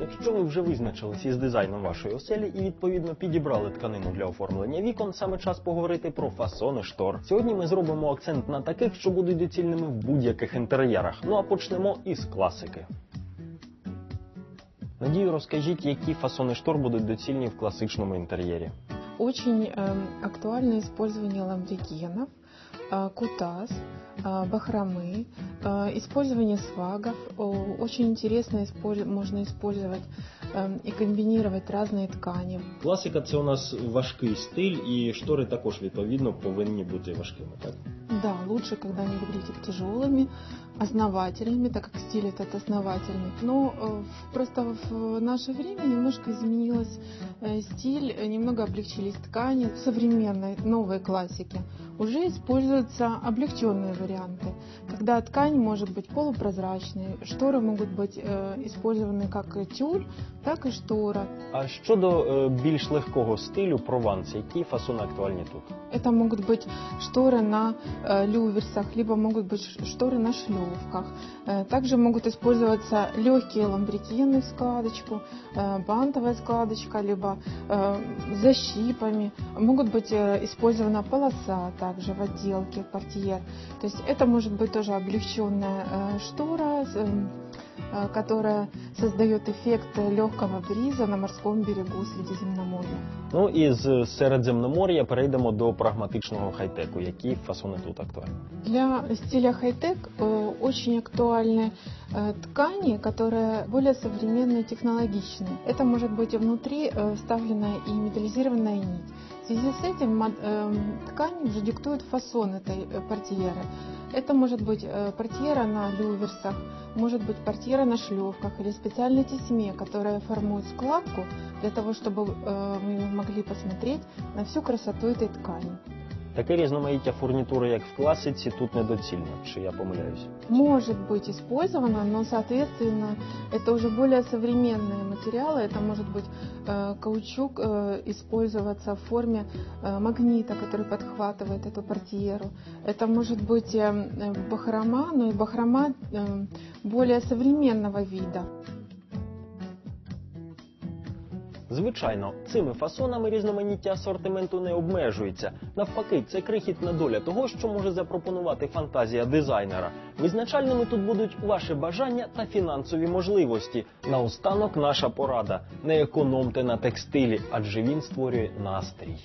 Якщо ви вже визначились із дизайном вашої оселі і відповідно підібрали тканину для оформлення вікон, саме час поговорити про фасони штор. Сьогодні ми зробимо акцент на таких, що будуть доцільними в будь-яких інтер'єрах. Ну а почнемо із класики. Надію, розкажіть, які фасони штор будуть доцільні в класичному інтер'єрі. Очень эм, актуально использование ламбрикенов, э, кутас, э, бахромы, э, использование свагов. О, Очень интересно исполь- можно использовать эм, и комбинировать разные ткани. Класика це у нас важкий стиль, і штори також відповідно повинні бути важкими. Так да, лучше, когда они выглядят тяжелыми, основательными, так как стиль этот основательный. Но э, просто в наше время немножко изменилось э, стиль, э, немного облегчились ткани. В современной новой классике уже используются облегченные варианты, когда ткань может быть полупрозрачной, шторы могут быть э, использованы как и тюль, так и штора. а щодо е, більш легкого стилю прованс, які фасони актуальні тут? Это могут быть шторы на э, люверсах, либо могут быть ш- шторы на шлевках. Э, также могут использоваться легкие ламбрикены в складочку, э, бантовая складочка, либо э, защипами. Могут быть э, использована полоса также в отделке, портьер. То есть это может быть тоже облегченная э, штора, с, эм, э, которая создает эффект легкого бриза на морском берегу Средиземноморья. Ну і з Середземномор'я перейдемо до прагматичного хай-теку. Які фасони тут актуальні? Для стиля хай-тек э, очень актуальны э, ткани, которые более современные и технологичные. Это может быть и внутри э, вставленная и металлизированная нить. В связи с этим эм, ткань уже диктует фасон этой э, портьеры. Это может быть э, портьера на люверсах, может быть портьера на шлевках или специальной тесьме, которая формует складку для того, чтобы э, мы могли посмотреть на всю красоту этой ткани. Таке різноманіття фурнітури, як в класиці, тут недоцільно. Чи я помиляюся? может быть использовано, но, соответственно, это уже более современные материалы. Это может быть э, каучук э, использоваться в форме э, магнита, который подхватывает эту портьеру. Это может быть э, э, бахрома, но и бахрома э, более современного вида. Звичайно, цими фасонами різноманіття асортименту не обмежується. Навпаки, це крихітна доля того, що може запропонувати фантазія дизайнера. Визначальними тут будуть ваші бажання та фінансові можливості. Наостанок наша порада: не економте на текстилі, адже він створює настрій.